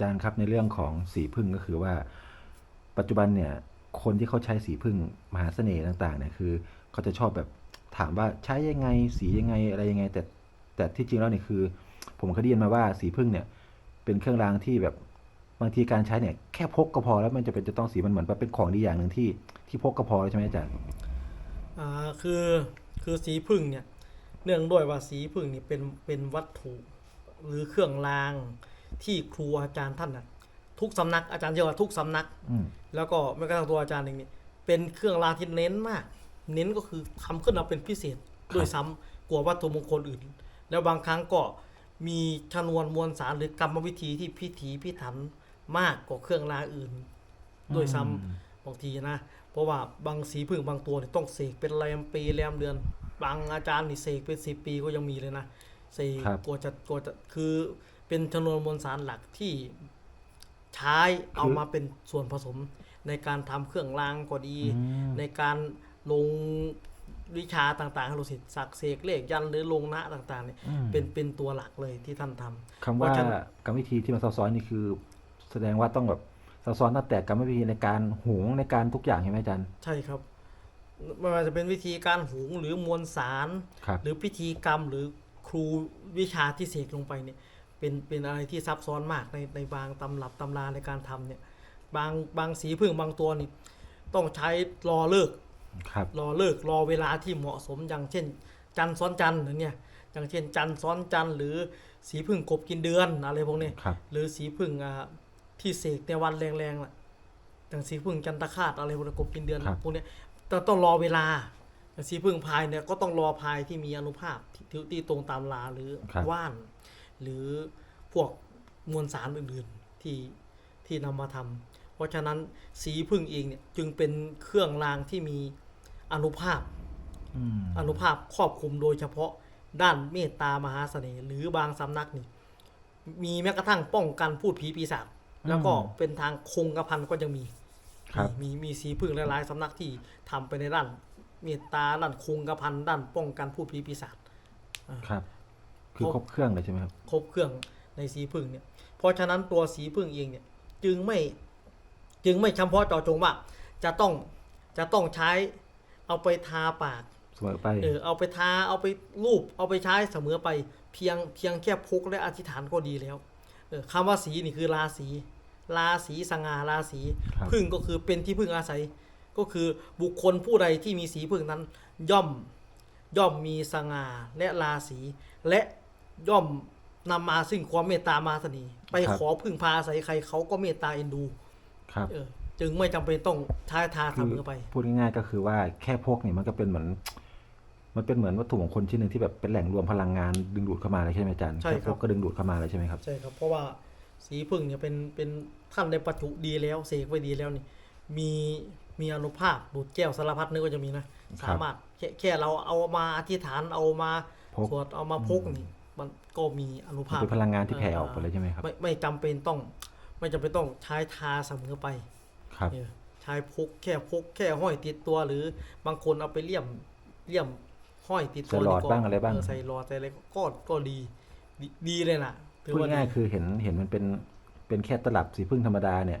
จารย์ครับในเรื่องของสีพึ่งก็คือว่า ปัจจุบันเนี่ยคนที่เขาใช้สีพึ่งมหาเสน่ห์ต่างๆเนี่ยคือเขาจะชอบแบบถามว่าใช้ยังไงสียังไงอะไรยังไง แต่แต่ที่จริงแล้วเนี่ยคือ ผมเคยได้ยินมาว่าสีพึ่งเนี่ย เป็นเครื่องรางที่แบบบางทีการใช้เนี่ยแค่พกก็พอแล้วมันจะเป็นจะต้องสีมันเหมือนว่าเป็นของดีอย่างหนึ่งที่ที่พกก็พอแล้วใช่ไหมอาจารย์อ่าคือคือสีพึ่งเนี่ยเนื่องด้วยว่าสีพึ่งนี่เป็นเป็นวัตถุหรือเครื่องราง ที่ครูอาจารย์ท่านน่ะทุกสำนักอาจารย์เชื่อว่าทุกสำนักอืมแล้วก็แม้กระทั่งตัวอาจารย์เองเนี่ยเป็นเครื่องรางที่เน้นมาก เน้นก็คือทำขึ้นมาเป็นพิเศษด้วยซ้ำกว่าวัตถุมงคลอื่น แล้วบางครั้งก็มีชนวนมวลสารหรือกรรมวิธีที่พิถีพิถันมากกว่าเครื่องรางอื่นด้วยซ้ำบางทีนะ เพราะว่าบางสีพึ่งบางตัวเนี่ยต้องเสกเป็นแรมปีแรมเดือน บางอาจารย์นี่เสกเป็นสิปีก็ยังมีเลยนะเสกครับกว่าจะกว่าจะคือ เป็นชนวนมวลสารหลักที่ใช้เอามาเป็นส่วนผสมในการทำเครื่องรางก็ดีอืมในการลงวิชาต่างๆให้ลูกศิษย์สักเสกเลขยันหรือลงนะต่างๆเนี่ยอืมเป็นเป็นตัวหลักเลยที่ท่านทำคำว่าเพราะฉะนั้นกรรมวิธีที่มันซับซ้อนนี่คือ แสดงว่าต้องแบบซับซ้อนตั้งแต่กรรมวิธีในการหุงในการทุกอย่างใช่ไหมอาจารย์ใช่ครับไม่ว่าจะเป็นวิธีการหุงหรือมวลสารครับหรือพิธีกรรมหรือครูวิชาที่เสกลงไปเนี่ย เป็นเป็นอะไรที่ซับซ้อนมากในในบางตำรับตำราในการทำเนี่ยบางบางสีพึ่งบางตัวนี่ต้องใช้รอเลิกครับรอเลิกรอเวลาที่เหมาะสมอย่างเช่น จันทร์ซ้อนจันทร์อย่างเงี้ยอย่างเช่น จันทร์ซ้อนจันทร์หรือสีพึ่งกบกินเดือนอะไรพวกนี้ครับ หรือสีพึ่งอ่าที่เสกในวันแรงๆน่ะอย่างสีพึ่งจันทคาตอะไรพวกนี้กบกินเดือนครับ พวกเนี้ยแต่ต้องรอเวลาอย่างสีพึ่งพายเนี่ยก็ต้องรอพายที่มีอนุภาพที่ที่ที่ตรงตามลาหรือครับ ว่าน หรือพวกมวลสารอื่นๆที่ที่นำมาทำเพราะฉะนั้นสีพึ่งเองเนี่ยจึงเป็นเครื่องรางที่มีอนุภาพอืมอนุภาพครอบคลุมโดยเฉพาะด้านเมตตามหาเสน่ห์หรือบางสำนักนี่มีแม้กระทั่งป้องกันพูดผีปีศาจแล้วก็เป็นทางคงกระพันก็ยังมีครับมีมีมีสีพึ่งหลายๆสำนักที่ทำไปในด้านเมตตาด้านคงกระพันด้านป้องกันพูดผีปีศาจครับ คือครบเครื่องเลยใช่ไหมครับ ครบเครื่องในสีพึ่งเนี่ย เพราะฉะนั้นตัวสีพึ่งเองเนี่ย จึงไม่จึงไม่เฉพาะเจาะจงว่า จะต้องจะต้องใช้เอาไปทาปากเสมอไปเออเอาไปทาเอาไปรูปเอาไปใช้เสมอไปเพียงเพียงแค่พกและอธิษฐานก็ดีแล้วเออคำว่าสีนี่คือราศีราศีสง่าราศีครับพึ่งก็คือเป็นที่พึ่งอาศัย ก็คือบุคคลผู้ใดที่มีสีพึ่งนั้น ย่อมย่อมมีสง่าและราศีและ ย่อมนำมาซึ่งความเมตตามหาเสน่ห์ไปครับ ขอพึ่งพาอาศัยใครเขาก็เมตตาเอ็นดูครับเออจึงไม่จำเป็นต้องใช้ทาเสคือมอไป พูดง่ายๆก็คือว่าแค่พกเนี่ยมันก็เป็นเหมือน มันเป็นเหมือนวัตถุมงคลชิ้นหนึ่งที่แบบเป็นแหล่งรวมพลังงานดึงดูดเข้ามาเลยใช่ไหมอาจารย์ใช่ครับแค่พกก็ดึงดูดเข้ามาเลยใช่ไหมครับ ใช่ครับ เพราะว่าสีพึ่งเนี่ยเป็นเป็นท่านในปัจจุดีแล้วเสกไว้ดีแล้วนี่มีมีอนุภาพดูดแก้วสารพัดนึกก็จะมีนะ ครับสามารถแค่แค่เราเอามาอธิษฐานเอามาพก สวดเอามาพกนี่ มันก็มีอนุมันภาพเป็นพลังงานที่แผ่ออกไปเลยใช่ไหมครับ ไม่ไม่จำเป็นต้อง ไม่จำเป็นต้องใช้ทาเสมอไปครับเออใช้พกแค่พกแค่ห้อยติดตัวหรือบางคนเอาไปเลี่ยมเลี่ยมห้อยติดตัวใส่หลอดนี่ก็บ้างอะไรบ้างเใส่หลอดใส่อะไรก็ก็ก็ดีดี ดีเลยล่ะถือพูดว่าง่ายดีๆคือเห็นเห็นมันเป็นเป็นแค่ตลับสีพึ่งธรรมดาเนี่ย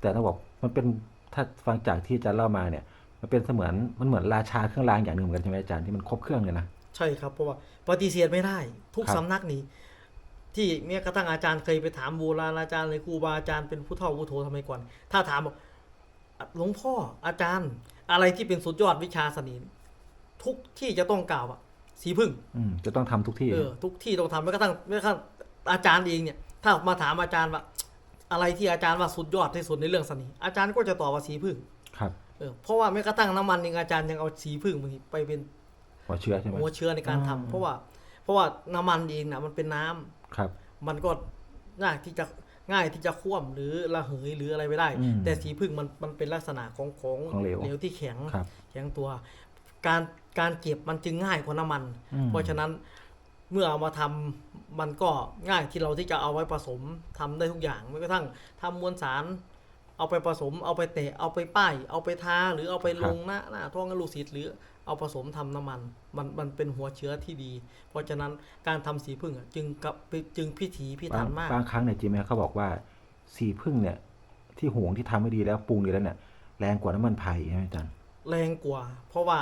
แต่ต้องบอกมันเป็นถ้าฟังจากที่อาจารย์เล่ามาเนี่ย มันเป็นเสมือนมันเหมือนราชาเครื่องรางอย่างหนึ่งเหมือนกันใช่ไหมอาจารย์ที่มันครบเครื่องเลยนะ ใช่ครับเพราะว่าปฏิเสธไม่ได้ ทุกครับ สำนักนี่ที่แม้กระทั่งอาจารย์เคยไปถามโบราณอาจารย์เลยครูบาอาจารย์เป็นผู้เฒ่าผู้โททำไมก่อน ถ้าถามบอกหลวงพ่ออาจารย์ อะไรที่เป็นสุดยอดวิชาสนิมทุกที่จะต้องกล่าวอะสีพึ่ง อืมจะต้องทำทุกที่ เออทุกที่ต้องทำแม้กระทั่งแม้กระทั่งอาจารย์เองเนี่ย ถ้ามาถามอาจารย์ว่า อะไรที่อาจารย์ว่าสุดยอดที่สุดในเรื่องสนิมอาจารย์ก็จะตอบว่าสีพึ่งครับ เออเพราะว่าแม้กระทั่งน้ำมันเองอาจารย์ยังเอาสีพึ่งไปเป็น หัวเชื้อใช่ไหมหัวเชื้อในการทำอ่าเพราะว่า เพราะว่าน้ำมันเองนะมันเป็นน้ำครับ มันก็ง่ายที่จะง่ายที่จะคว่ำหรือระเหยหรืออะไรไม่ได้อืมแต่สีพึ่งมันมันเป็นลักษณะของของของเหลวที่แข็งครับแข็งตัว การการเก็บมันจึงง่ายกว่าน้ำมันอืมเพราะฉะนั้นเมื่อเอามาทำมันก็ง่ายที่เราที่จะเอาไว้ผสมทำได้ทุกอย่างแม้กระทั่งทำมวลสาร เอาไปผสม เอาไปเตะ เอาไปป้าย เอาไปทา หรือเอาไปลงหน้าหน้าท้องกระลูกศิษย์หรือเอาผสมทำน้ำมัน มันมันเป็นหัวเชื้อที่ดี เพราะฉะนั้นการทำสีพึ่งอะจึงกับจึงพิถีพิบาถังนมากบางครั้งเนี่ยจริงไหมเขาบอกว่าสีพึ่งเนี่ย ที่หวงที่ทำไม่ดีแล้วปรุงดีแล้วเนี่ยแรงกว่าน้ำมันไผ่ใช่ไหมอาจารย์แรงกว่า เพราะว่า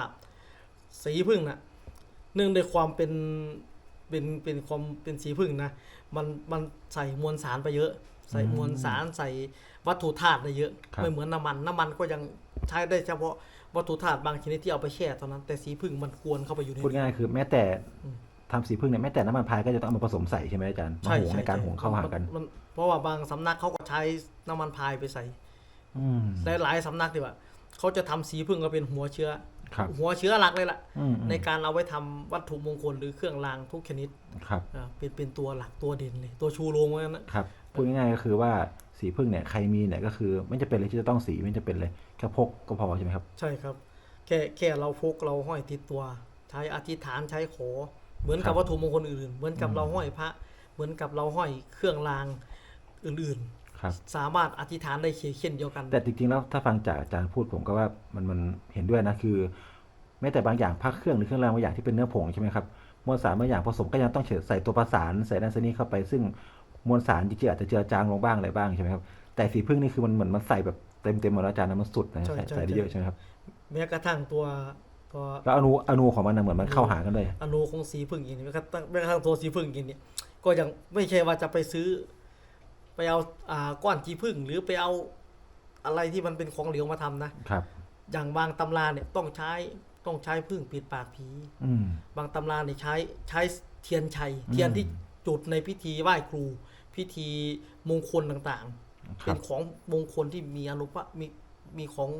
สีพึ่งน่ะเนื่องด้วยความเป็น เป็นเป็นความเป็นสีพึ่งนะมันมันใส่มวลสารไปเยอะ ใส่อืมมวลสารใส่วัตถุธาตุได้เยอะครับ ไม่เหมือนน้ำมันน้ำมันก็ยังใช้ได้เฉพาะวัตถุธาตุบางชนิดที่เอาไปแช่ตอนนั้นแต่สีพึ่งมันกวนเข้าไปอยู่ใน พูดง่ายๆคือแม้แต่อืม ทำสีพึ่งเนี่ยแม้แต่น้ำมันพายก็จะต้องเอามาผสมใส่ใช่ไหมอาจารย์มาหวงในการหวงเข้าหากัน มัเพราะว่าบางสำนักเขาก็ใช้น้ำมันพายไปใส่อืม หลายหลายสำนักดีกว่าเขาจะทำสีพึ่งก็เป็นหัวเชื้อครับ หัวเชื้อหลักเลยล่ะอืมอืมในการเอาไว้ทำวัตถุมงคลหรือเครื่องรางทุกชนิดครับอ่าเป็นเป็นตัวหลักตัวเด่นเลย ตัวชูโรงไว้นั่นนะครับพูดง่ายๆก็คือว่าสีพึ่งเนี่ยใครมีเนี่ยก็คือไม่จะเป็นเลยที่จะต้องสีไม่จะเป็นเลยแค่พกก็พอใช่ไหมครับ ใช่ครับ แค่แค่เราพกเราห้อยติดตัว ใช้อธิษฐานใช้ขอ เหมือนครักับบวัตถุมงคลอื่น เหมือนกับอืมเราห้อยพระ เหมือนกับเราห้อยเครื่องรางอื่น ครับๆสามารถอธิษฐานได้เช่นเดียวกัน แต่จริงๆแล้วถ้าฟังจากอาจารย์พูดผมก็ว่ามันมันเห็นด้วยนะคือแม้แต่บางอย่างพระเครื่องหรือเครื่องรางบางอย่างที่เป็นเนื้อผงใช่ไหมครับมวลสารบางอย่างผสมก็ยังต้องใส่ตัวประสานใส่นั่นใส่นี่เข้าไป ซึ่งมวลสารจริงๆอาจจะเจือจางลงบ้างอะไรบ้างใช่ไหมครับแต่สีพึ่งนี่คือมันเหมือนมันใส่แบบเต็มเต็มๆหมดแล้วอาจารย์นะมันสุดนะใช่ใส่ใช่ใส่ได้ใช่เยอะใช่ไหมครับแม้กระทั่งตัวตัวแล้วอนุอนุของมันนะเหมือนมันเข้าหากันด้วยอนูของสีพึ่งเองเนี่ยแม้กระทั่งแม้กระทั่งตัวสีพึ่งเองเนี่ยก็ยังไม่ใช่ว่าจะไปซื้อ ไปเอาอ่าก้อนจีพึ่งหรือไปเอาอะไรที่มันเป็นของเหลวมาทำนะ ครับ อย่างบางตำราเนี่ยต้องใช้ต้องใช้พึ่งปิดปากผี อืม บางตำราเนี่ยใช้ใช้เทียนชัยอืมเทียนที่จุดในพิธีไหว้ครู พิธีมงคลต่างๆคเป็รันบของมงคลที่มีอนุภาพมีมีของ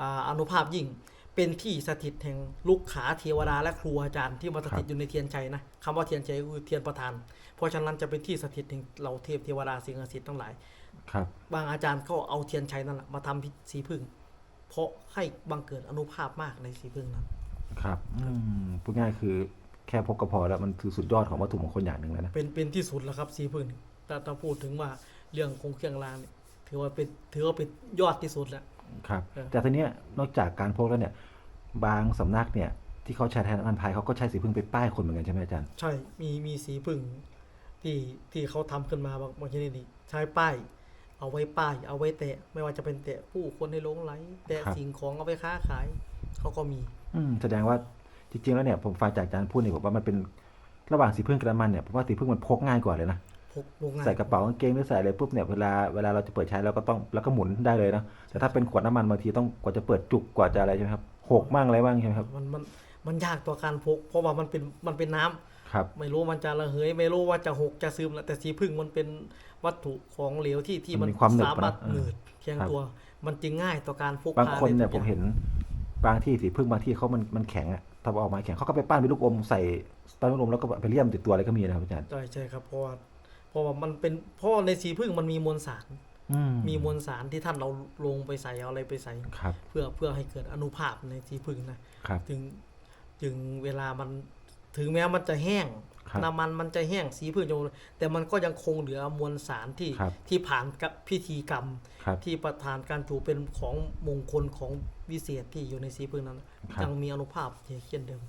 อาอนุภาพยิ่ง เป็นที่สถิตแห่งลูกขาเทวดาและครูอาจารย์ที่มาสถิตอยู่ในเทียนชัยนะคำว่าเทียนชัยก็คือเทียนประธาน เพราะฉะนั้นจะเป็นที่สถิตแห่งเหล่าเทพเทวดาสิ่งศักดิ์สิทธิ์ทั้งหลายครับบางอาจารย์ก็เอาเทียนชัยนั่นแหละมาทำพิธีพึ่ง เพราะให้บังเกิดอนุภาพมากในสีพึ่งนั้นครับอืมพูดง่ายๆคือแค่พกก็พอแล้วมันคือสุดยอดของวัตถุมงคลอย่างหนึ่งแล้วนะเป็นเป็นที่สุดแล้วครับสีพึ่งนี่แต่ถ้าพูดถึงว่าเรื่องคงเครื่องรางเนี่ยถือว่าเป็นถือว่าเป็นยอดที่สุดแล้ว ครับเออแต่ทีเนี้ยนอกจากการพกแล้วเนี่ย บางสำนักเนี่ย ที่เขาใช้แทนน้ำมันพายเขาก็ใช้สีพึ่งไปป้ายคนเหมือนกันใช่ไหมอาจารย์ ใช่ มีมีสีพึ่งที่ที่เขาทำขึ้นมาบางบางชนิดนี่ใช้ป้าย เอาไว้ป้าย เอาไว้แตะ ไม่ว่าจะเป็นแตะผู้คนในหลงไหลแตะครับ สิ่งของเอาไปค้าขายเขาก็มี อืมแสดงว่าจริงๆแล้วเนี่ยผมฟังจากอาจารย์พูดเนี่ยผมว่ามันเป็นระหว่างสีพึ่งกับน้ำมันเนี่ยผมว่าสีพึ่งมันพกง่ายกว่าเลยนะพกลงงาน ใส่กระเป๋ากางเกงหรือใส่อะไรปุ๊บเนี่ยเวลาเวลาเราจะเปิดใช้เราก็ต้องแล้วก็หมุนได้เลยนะแต่ถ้าเป็นขวดน้ำมันบางทีต้องกว่าจะเปิดจุกกว่าจะอะไรใช่ไหมครับหกมั่งอะไรบ้างใช่ไหมครับมันมันมันยากต่อการพกเพราะว่ามันเป็นมันเป็นน้ำครับไม่รู้มันจะระเหยไม่รู้ว่าจะหกจะซึมแล้วแต่สีพึ่งมันเป็นวัตถุของเหลวที่ที่มัมันนมีความหนึบสามารถนะเออหนืดเพียงครับตัว มันจึงง่ายต่อการพกบางพาคนเนี่ยได้ผทุกมอางเห็นบางที่สีพึ่งบางที่เขามันมันแข็งอะถ้าเอาออกมาแข็งเขาก็ไปปั้นเป็นลูกอมใส่ปั้นลูกอมแล้วก็ไปเลี่ยมติดตัวอะไรก็มีนะครับอาจารย์ใช่ใช่ครับเพราะว่า เพราะว่ามันเป็นเพราะว่าในสีพึ่งมันมีมวลสาร อืมีมวลสารที่ท่านเราลงไปใส่เอาอะไรไปใส่ ครับ เพื่อเพื่อให้เกิดอนุภาพในสีพึ่งนะครับ จึงจึงเวลามันถึงแม้มันจะแห้งครับน้ำมันมันจะแห้งสีพึ่งจะแต่มันก็ยังคงเหลือมวลสารที่ครับ ที่ผ่านกับพิธีกรรม ครับ ที่ประธานการจูเป็นของมงคลของวิเศษที่อยู่ในสีพึ่งนั้น ครับ ยังมีอนุภาพเช่นเดิม